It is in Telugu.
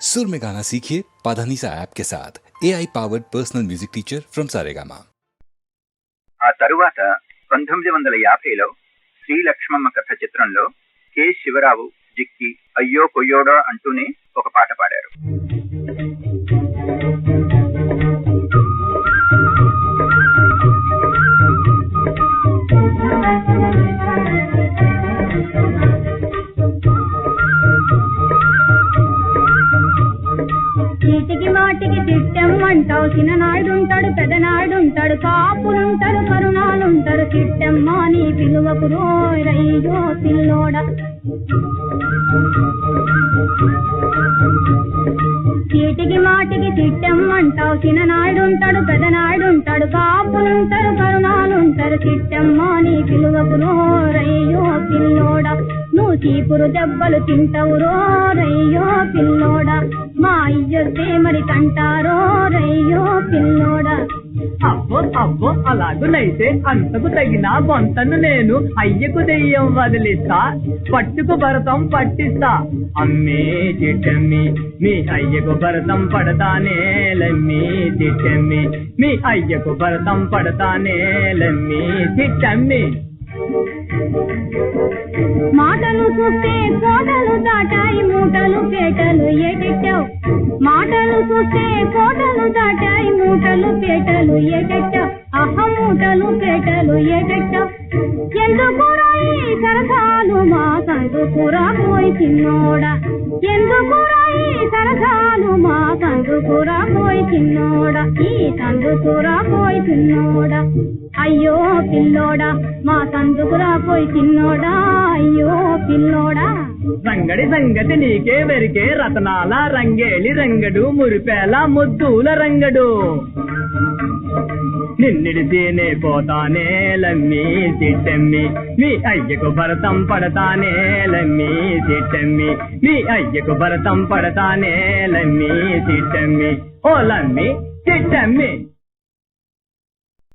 सुर में गाना सीखिए पाधानीसा ऐप के साथ A I powered personal music teacher from Saregama ఆ తరువాత పంతొమ్మిది వందల యాభైలో శ్రీ లక్ష్మమ్మ కథ చిత్రంలో కె శివరావు జిక్కి అయ్యో కొయ్యోడో అంటూనే ఒక పాట పాడారు చీటికి మాటికి తిట్టమ్మంటావు చిన్ననాయుడుంటాడు పెదనాయుడుంటాడు కాపులుంటారు కరుణాలుంటారు తిట్టమ్మ నీ పిలువకు రోయ్యో పిల్లోడ. చీటికి మాటికి తిట్టమ్మంటావు చిన్ననాయుడుంటాడు పెదనాయుడుంటాడు కాపులుంటారు కరుణాలుంటారు తిట్టమ్మ నీ పిలువకు రోయ్యో చీపురు దెబ్బలు తింటావు రయ్యో పిల్లోడా. మా అయ్యొస్తే మరి కంటారో రయ్యో పిల్లోడా. అబ్బో అబ్బో అలాగునైతే అంతకు తగిన బొంతను నేను అయ్యకు దెయ్యం వదిలిస్తా. పట్టుకు భరతం పట్టిస్తా. అమ్మే చిట్టమ్మి మీ అయ్యకు భరతం పడతానే లమ్మి చిట్టమ్మి మీ అయ్యకు భరతం పడతానే లమ్మి చిట్టమ్మి పేటలు ఏటెట్టావు మాటలు చూస్తే కోటలు దాటాయి మూటలు పేటలు ఏటెట్టావు అహ మూటలు పేటలు ఏటెట్టావు ఎందుకురాయి సరసాలు మా సందుకురా పోయి చిన్నోడా? ఎందుకురాయి సరసాలు మా సందుకురా పోయి చిన్నోడా? ఈ సందుకురా పోయి చిన్నోడా? అయ్యో పిల్లోడా మా సందుకురా పోయి చిన్నోడా? అయ్యో పిల్లోడా రంగడి సంగతి నీకే వెరికే రతనాల రంగేళి రంగడు మురిపేల ముద్దుల రంగడు. నిన్నిడితేనే పోతానే లమ్మి తిట్టమ్మి. మీ అయ్యకు భరతం పడతానే లమ్మి తిట్టమ్మి. మీ అయ్యకు భరతం పడతానే లమ్మి తిట్టమ్మి. ఓ లమ్మి తిట్టమ్మి.